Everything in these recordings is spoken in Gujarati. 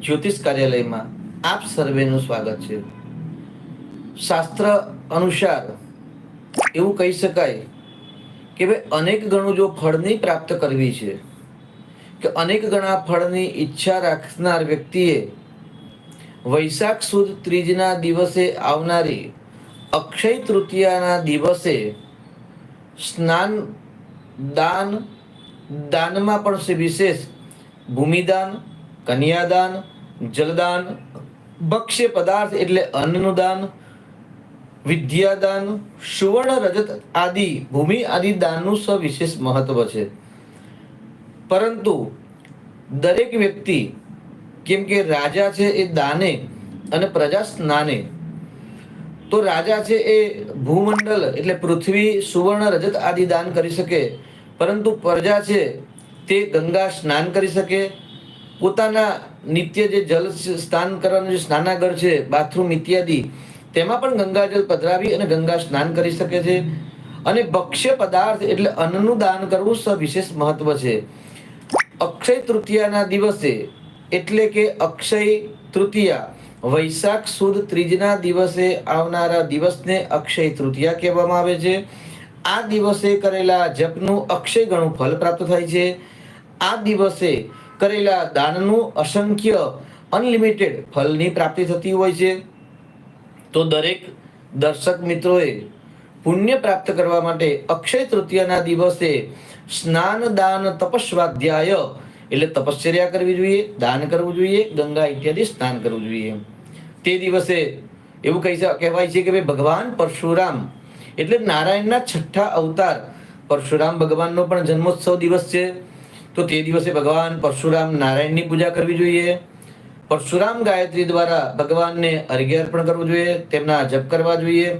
જ્યોતિષ કાર્યાલયમાં આપ સર્વેનું સ્વાગત છે. શાસ્ત્ર અનુસાર એવું કહી શકાય કે ભાઈ, અનેક ગણું જો ફળની પ્રાપ્ત કરવી છે, કે અનેક ગણા ફળની ઈચ્છા રાખનાર વ્યક્તિએ વૈશાખ સુદ ત્રીજના દિવસે આવનારી અક્ષય તૃતીયાના દિવસે સ્નાન, દાન, દાનમાં પણ વિશેષ ભૂમિદાન કન્યાદાન, જલદાન, ભક્ષ્ય પદાર્થ એટલે અન્નનું દાન, વિદ્યાદાન, સુવર્ણ રજત આદિ, ભૂમિ આદિ દાનનું સવિશેષ મહત્વ છે. પરંતુ દરેક વ્યક્તિ કેમ કે રાજા છે એ દાને અને પ્રજા સ્નાને. તો રાજા છે એ ભૂમંડળ એટલે પૃથ્વી, સુવર્ણ, રજત આદિ દાન કરી શકે. પરંતુ પ્રજા છે તે ગંગા સ્નાન કરી શકે. પોતાના નિત્ય જે જલ સ્નાન કરવાનું જે સ્નાનાગર છે, બાથરૂમ ઇત્યાદિ, તેમાં પણ ગંગાજળ પધરાવી અને ગંગા સ્નાન કરી શકે છે. અને ભક્ષ્ય પદાર્થ એટલે અન્નનું દાન કરવું સવિશેષ મહત્વ છે. અક્ષય તૃતીયાના દિવસે એટલે કે અક્ષય તૃતીયા, વૈશાખ સુદ ત્રીજના દિવસે આવનારા દિવસને અક્ષય તૃતીયા કહેવામાં આવે છે. આ દિવસે કરેલા જપનું અક્ષય ગણું ફલ પ્રાપ્ત થાય છે. આ દિવસે કરેલા દાનનું અસંખ્ય અનલિમિટેડ ફલની પ્રાપ્તિ થતી હોય છે. તો દરેક દર્શક મિત્રોએ પુણ્ય પ્રાપ્ત કરવા માટે અક્ષય તૃતીયાના દિવસે સ્નાન, દાન, તપસ્વાધ્યાય એટલે તપશ્ચર્યા કરવી જોઈએ, દાન કરવું જોઈએ, ગંગા ઇત્યાદિ સ્નાન કરવું જોઈએ. તે દિવસે એવું કહી કહેવાય છે કે ભાઈ ભગવાન પરશુરામ એટલે નારાયણના છઠ્ઠા અવતાર. પરશુરામ ભગવાનનો પણ જન્મોત્સવ દિવસ છે. તો તે દિવસે ભગવાન પરશુરામ નારાયણની પૂજા કરવી જોઈએ. પરશુરામ ગાયત્રી દ્વારા ભગવાનને અર્ઘ્ય અર્પણ કરવું જોઈએ, તેમના જપ કરવા જોઈએ,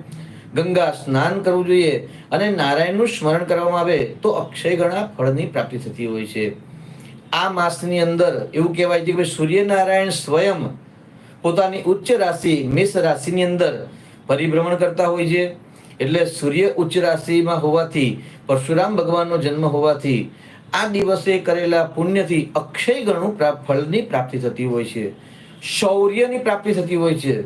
ગંગા સ્નાન કરવું જોઈએ અને નારાયણનું સ્મરણ કરવામાં આવે તો અક્ષય ગણા ફળની પ્રાપ્તિ થતી હોય છે. આ માસની અંદર એવું કહેવાય છે કે સૂર્યનારાયણ સ્વયં પોતાની ઉચ્ચ રાશિ, મેષ રાશિની અંદર પરિભ્રમણ કરતા હોય છે. એટલે સૂર્ય ઉચ્ચ રાશિમાં હોવાથી, પરશુરામ ભગવાનનો જન્મ હોવાથી આ દિવસે કરેલા પુણ્યથી અક્ષય ગણું ફળની પ્રાપ્તિ થતી હોય છે. શૌર્યની પ્રાપ્તિ થતી હોય છે.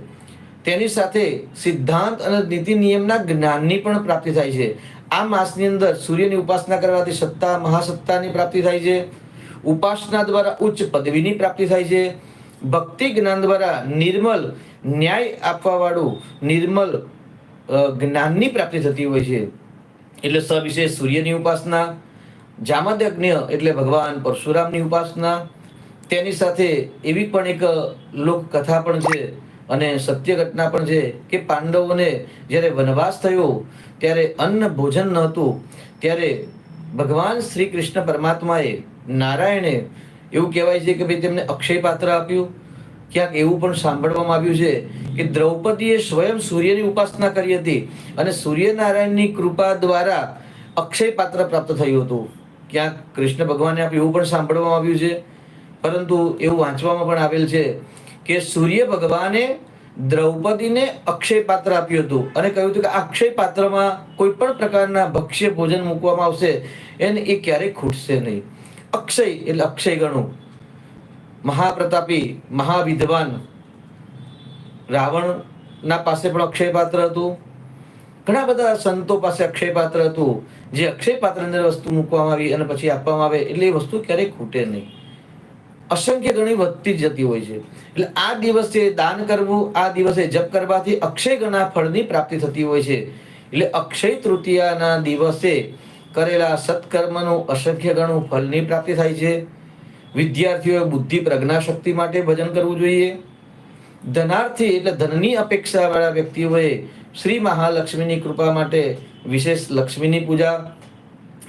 તેની સાથે સિદ્ધાંત અને નીતિ નિયમના જ્ઞાનની પણ પ્રાપ્તિ થાય છે. આ માસની અંદર સૂર્યની ઉપાસના કરવાથી સત્તા, મહાસત્તાની પ્રાપ્તિ થાય છે. ઉપાસના દ્વારા ઉચ્ચ પદવીની પ્રાપ્તિ થાય છે. ભક્તિ જ્ઞાન દ્વારા નિર્મલ ન્યાય આપવાવાળું નિર્મલ જ્ઞાનની પ્રાપ્તિ થતી હોય છે. એટલે સવિશેષ સૂર્યની ઉપાસના જામદયજ્ઞ એટલે ભગવાન પરશુરામની ઉપાસના. તેની સાથે એવી પણ એક લોકકથા પણ છે અને સત્ય ઘટના પણ છે કે પાંડવોને જ્યારે વનવાસ થયો, ત્યારે અન્ન ભોજન નહોતું ત્યારે ભગવાન શ્રી કૃષ્ણ પરમાત્માએ નારાયણે એવું કહેવાય છે કે ભાઈ તેમને અક્ષય પાત્ર આપ્યું. ક્યાંક એવું પણ સાંભળવામાં આવ્યું છે કે દ્રૌપદીએ સ્વયં સૂર્યની ઉપાસના કરી હતી અને સૂર્યનારાયણની કૃપા દ્વારા અક્ષય પાત્ર પ્રાપ્ત થયું હતું. ક્યાંક કૃષ્ણ ભગવાને આપ્યું એવું પણ સાંભળવામાં આવ્યું છે, પરંતુ એવું વાંચવામાં પણ આવેલ છે કે સૂર્ય ભગવાને દ્રૌપદીને અક્ષય પાત્ર આપ્યું હતું અને કહ્યું હતું કે આ અક્ષય પાત્રમાં કોઈ પણ પ્રકારના ભક્ષ્ય ભોજન મૂકવામાં આવશે, એને એ ક્યારેય ખૂટશે નહીં. અક્ષય એટલે અક્ષય ગણું મહાપ્રતાપી, મહાવિદ્વાન રાવણના પાસે પણ અક્ષય પાત્ર હતું. ઘણા બધા સંતો પાસે અક્ષયપાત્ર હતું. જે અક્ષયપાત્ર અંદર વસ્તુ મૂકવામાં આવી અને પછી આપવામાં આવે એટલે એ વસ્તુ ક્યારેય ખૂટે નહીં. અસંખ્ય ગણી વધતી જતી હોય છે. એટલે આ દિવસે દાન કરવું, આ દિવસે જપ કરવાથી અક્ષય ગણા ફળની પ્રાપ્તિ થતી હોય છે. એટલે અક્ષય તૃતીયાના દિવસે કરેલા સત્કર્મનું અસંખ્ય ગણું ફળની પ્રાપ્તિ થાય છે. વિદ્યાર્થીઓએ બુદ્ધિ પ્રજ્ઞા શક્તિ માટે ભજન કરવું જોઈએ. ધનાર્થી એટલે ધનની અપેક્ષાવાળા વ્યક્તિઓએ શ્રી મહાલક્ષ્મીની કૃપા માટે વિશેષ લક્ષ્મીની પૂજા,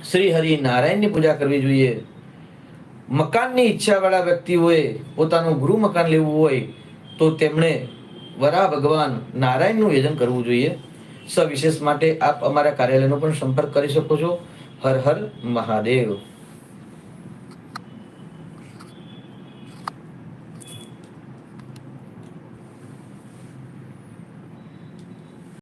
શ્રી હરિ નારાયણની પૂજા કરવી જોઈએ. મકાનની ઈચ્છાવાળા વ્યક્તિઓએ પોતાનું ગૃહ મકાન લેવું હોય તો તેમણે વરા ભગવાન નારાયણનું યજન કરવું જોઈએ. સવિશેષ માટે આપ અમારા કાર્યાલયનો પણ સંપર્ક કરી શકો છો. હર હર મહાદેવ.